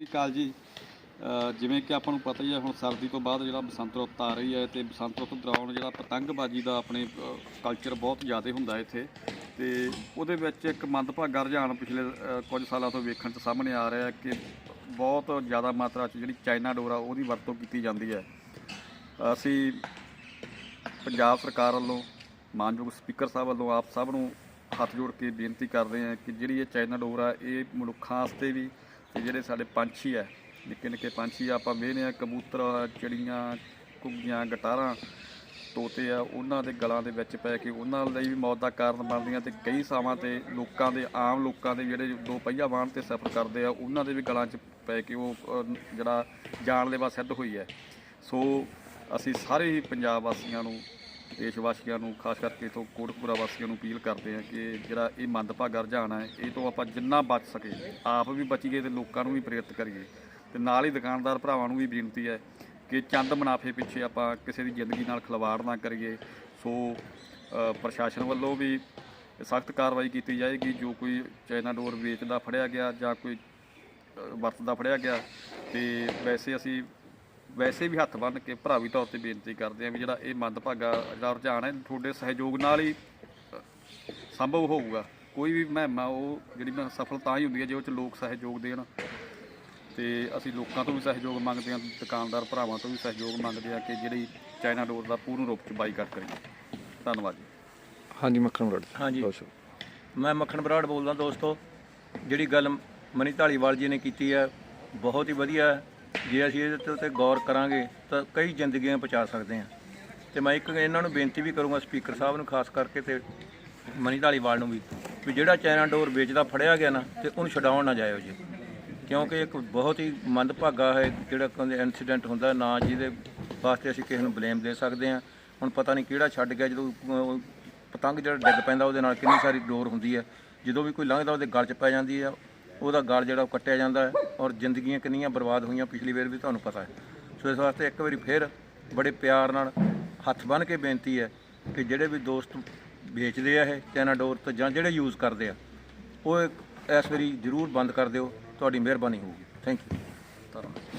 ਸਤਿ ਸ਼੍ਰੀ ਅਕਾਲ ਜੀ। ਜਿਵੇਂ ਕਿ ਆਪਾਂ ਨੂੰ ਪਤਾ ਹੀ ਹੈ ਹੁਣ ਸਰਦੀ ਤੋਂ ਬਾਅਦ ਜਿਹੜਾ ਬਸੰਤ ਰੁੱਤ ਆ ਰਹੀ ਹੈ ਤੇ ਬਸੰਤ ਰੁੱਤ ਦੌਰਾਨ ਜਿਹੜਾ ਪਤੰਗਬਾਜ਼ੀ ਦਾ ਆਪਣੇ ਕਲਚਰ ਬਹੁਤ ਜ਼ਿਆਦਾ ਹੁੰਦਾ ਇੱਥੇ ਤੇ ਉਹਦੇ ਵਿੱਚ ਇੱਕ ਮੰਦਭਾਗਾ ਰੁਝਾਨ ਪਿਛਲੇ ਕੁਝ ਸਾਲਾਂ ਤੋਂ ਵੇਖਣ 'ਚ ਸਾਹਮਣੇ ਆ ਰਿਹਾ ਕਿ ਬਹੁਤ ਜ਼ਿਆਦਾ ਮਾਤਰਾ 'ਚ ਜਿਹੜੀ ਚਾਈਨਾ ਡੋਰ ਆ ਉਹਦੀ ਵਰਤੋਂ ਕੀਤੀ ਜਾਂਦੀ ਹੈ। ਅਸੀਂ ਪੰਜਾਬ ਸਰਕਾਰ ਵੱਲੋਂ, ਮਾਨਯੋਗ ਸਪੀਕਰ ਸਾਹਿਬ ਵੱਲੋਂ ਆਪ ਸਭ ਨੂੰ ਹੱਥ ਜੋੜ ਕੇ ਬੇਨਤੀ ਕਰਦੇ ਹਾਂ ਕਿ ਜਿਹੜੀ ਇਹ ਚਾਈਨਾ ਡੋਰ ਆ ਇਹ ਮਨੁੱਖਾਂ ਵਾਸਤੇ ਵੀ ਤੇ ਜਿਹੜੇ ਸਾਡੇ ਪੰਛੀ ਆ ਨਿੱਕੇ ਨਿੱਕੇ ਪੰਛੀ ਆਪਾਂ ਵੇਖਦੇ ਆ ਕਬੂਤਰ ਚਿੜੀਆਂ ਘੁੱਗੀਆਂ ਗਟਾਰਾਂ ਤੋਤੇ ਆ ਉਹਨਾਂ ਦੇ ਗਲਾਂ ਦੇ ਵਿੱਚ ਪੈ ਕੇ ਉਹਨਾਂ ਲਈ ਵੀ ਮੌਤ ਦਾ ਕਾਰਨ ਬਣਦੀਆਂ ਤੇ ਕਈ ਥਾਵਾਂ ਤੇ ਲੋਕਾਂ ਦੇ ਆਮ ਲੋਕਾਂ ਦੇ ਜਿਹੜੇ ਦੋ ਪਹੀਆ ਵਾਹਨ ਤੇ ਸਫ਼ਰ ਕਰਦੇ ਆ ਉਹਨਾਂ ਦੇ ਵੀ ਗਲਾਂ 'ਚ ਪੈ ਕੇ ਉਹ ਅਹ, ਜਿਹੜਾ ਜਾਨਲੇਵਾ ਸਿੱਧ ਹੋਈ ਹੈ। ਸੋ ਅਸੀਂ ਸਾਰੇ ਹੀ ਪੰਜਾਬ ਵਾਸੀਆਂ ਨੂੰ ਦੇਸ਼ ਵਾਸੀਆਂ ਨੂੰ, ਖਾਸ ਕਰਕੇ ਤੋਂ ਕੋਟਕਪੂਰਾ ਵਾਸੀਆਂ ਨੂੰ ਅਪੀਲ ਕਰਦੇ ਹਾਂ ਕਿ ਜਿਹੜਾ ਇਹ ਮੰਦਭਾਗਾ ਰੁਝਾਨ ਹੈ, ਇਹ ਤੋਂ ਆਪਾਂ ਜਿੰਨਾ ਬਚ ਸਕੇ, ਆਪ ਵੀ ਬਚੀਏ ਤੇ ਲੋਕਾਂ ਨੂੰ ਵੀ ਪ੍ਰੇਰਿਤ ਕਰੀਏ। ਤੇ ਨਾਲ ਹੀ ਦੁਕਾਨਦਾਰ ਭਰਾਵਾਂ ਨੂੰ ਵੀ ਬੇਨਤੀ ਹੈ ਕਿ ਚੰਦ ਮੁਨਾਫੇ ਪਿੱਛੇ ਆਪਾਂ ਕਿਸੇ ਦੀ ਜ਼ਿੰਦਗੀ ਨਾਲ ਖਿਲਵਾੜ ਨਾ ਕਰੀਏ। ਸੋ ਪ੍ਰਸ਼ਾਸਨ ਵੱਲੋਂ ਵੀ ਸਖਤ ਕਾਰਵਾਈ ਕੀਤੀ ਜਾਏਗੀ। ਜੋ ਕੋਈ ਚਾਈਨਾ ਡੋਰ ਵੇਚਦਾ ਫੜਿਆ ਗਿਆ ਜਾਂ ਕੋਈ ਵਰਤਦਾ ਫੜਿਆ ਗਿਆ, ਤੇ ਵੈਸੇ ਅਸੀਂ ਵੈਸੇ ਵੀ ਹੱਥ ਬੰਨ੍ਹ ਕੇ ਭਰਾਵੀ ਤੌਰ ਤੇ ਬੇਨਤੀ ਕਰਦੇ ਹਾਂ ਵੀ ਜਿਹੜਾ ਇਹ ਮੰਦਭਾਗਾ ਜਿਹੜਾ ਰੁਝਾਨ ਹੈ ਤੁਹਾਡੇ ਸਹਿਯੋਗ ਨਾਲ ਹੀ ਸੰਭਵ ਹੋਊਗਾ। ਕੋਈ ਵੀ ਮੁਹਿੰਮ ਆ ਉਹ ਜਿਹੜੀ ਮੈਂ ਸਫਲ ਤਾਂ ਹੀ ਹੁੰਦੀ ਹੈ ਜੇ ਉਹ ਚ ਲੋਕ ਸਹਿਯੋਗ ਦੇਣ। ਤੇ ਅਸੀਂ ਲੋਕਾਂ ਤੋਂ ਵੀ ਸਹਿਯੋਗ ਮੰਗਦੇ ਹਾਂ ਦੁਕਾਨਦਾਰ ਭਰਾਵਾਂ ਤੋਂ ਵੀ ਸਹਿਯੋਗ ਮੰਗਦੇ ਹਾਂ ਕਿ ਜਿਹੜੀ ਚਾਈਨਾ ਡੋਰ ਦਾ ਪੂਰਨ ਰੂਪ ਚ ਬਾਈਕਾਟ ਕਰੀਏ। ਧੰਨਵਾਦ ਜੀ। ਹਾਂਜੀ ਮੱਖਣ ਬਰੜ ਹਾਂਜੀ। ਮੈਂ ਮੱਖਣ ਬਰਾੜ ਬੋਲਦਾ ਦੋਸਤੋ। ਜਿਹੜੀ ਗੱਲ ਮਨੀ ਢਾਲੀਵਾਲ ਜੀ ਨੇ ਕੀਤੀ ਹੈ ਬਹੁਤ ਹੀ ਵਧੀਆ ਹੈ ਜੇ ਅਸੀਂ ਇਹਦੇ ਉੱਤੇ ਗੌਰ ਕਰਾਂਗੇ ਤਾਂ ਕਈ ਜ਼ਿੰਦਗੀਆਂ ਬਚਾ ਸਕਦੇ ਹਾਂ। ਤੇ ਮੈਂ ਇੱਕ ਇਹਨਾਂ ਨੂੰ ਬੇਨਤੀ ਵੀ ਕਰੂੰਗਾ ਸਪੀਕਰ ਸਾਹਿਬ ਨੂੰ, ਖਾਸ ਕਰਕੇ ਤੇ ਮਨੀ ਢਾਲੀਵਾਲ ਨੂੰ ਵੀ ਵੀ ਜਿਹੜਾ ਚਾਈਨਾ ਡੋਰ ਵੇਚਦਾ ਫੜਿਆ ਗਿਆ ਨਾ ਤੇ ਉਹਨੂੰ ਛਡਾਉਣ ਨਾ ਜਾਇਓ ਜੀ। ਕਿਉਂਕਿ ਇੱਕ ਬਹੁਤ ਹੀ ਮੰਦਭਾਗਾ ਹੈ ਜਿਹੜਾ ਕਹਿੰਦੇ ਇਨਸੀਡੈਂਟ ਹੁੰਦਾ, ਨਾ ਜਿਹਦੇ ਵਾਸਤੇ ਅਸੀਂ ਕਿਸੇ ਨੂੰ ਬਲੇਮ ਦੇ ਸਕਦੇ ਹਾਂ। ਹੁਣ ਪਤਾ ਨਹੀਂ ਕਿਹੜਾ ਛੱਡ ਗਿਆ, ਜਦੋਂ ਪਤੰਗ ਜਿਹੜਾ ਡਿੱਗ ਪੈਂਦਾ ਉਹਦੇ ਨਾਲ ਕਿੰਨੀ ਸਾਰੀ ਡੋਰ ਹੁੰਦੀ ਹੈ। ਜਦੋਂ ਵੀ ਕੋਈ ਲੰਘਦਾ ਉਹਦੇ ਗਲ 'ਚ ਪੈ ਜਾਂਦੀ ਹੈ ਉਹਦਾ ਗਲ ਜਿਹੜਾ ਉਹ ਕੱਟਿਆ ਜਾਂਦਾ ਹੈ ਔਰ ਜ਼ਿੰਦਗੀਆਂ ਕਿੰਨੀਆਂ ਬਰਬਾਦ ਹੋਈਆਂ ਪਿਛਲੀ ਵਾਰ ਵੀ ਤੁਹਾਨੂੰ ਪਤਾ ਹੈ। ਸੋ ਇਸ ਵਾਸਤੇ ਇੱਕ ਵਾਰੀ ਫਿਰ ਬੜੇ ਪਿਆਰ ਨਾਲ ਹੱਥ ਬੰਨ੍ਹ ਕੇ ਬੇਨਤੀ ਹੈ ਕਿ ਜਿਹੜੇ ਵੀ ਦੋਸਤ ਵੇਚਦੇ ਆ ਇਹ ਚਾਈਨਾ ਡੋਰ ਤੇ ਜਾਂ ਜਿਹੜੇ ਯੂਜ਼ ਕਰਦੇ ਆ, ਉਹ ਇਸ ਵਾਰੀ ਜ਼ਰੂਰ ਬੰਦ ਕਰ ਦਿਓ। ਤੁਹਾਡੀ ਮਿਹਰਬਾਨੀ ਹੋਊਗੀ। ਥੈਂਕ ਯੂ ਧੰਨਵਾਦ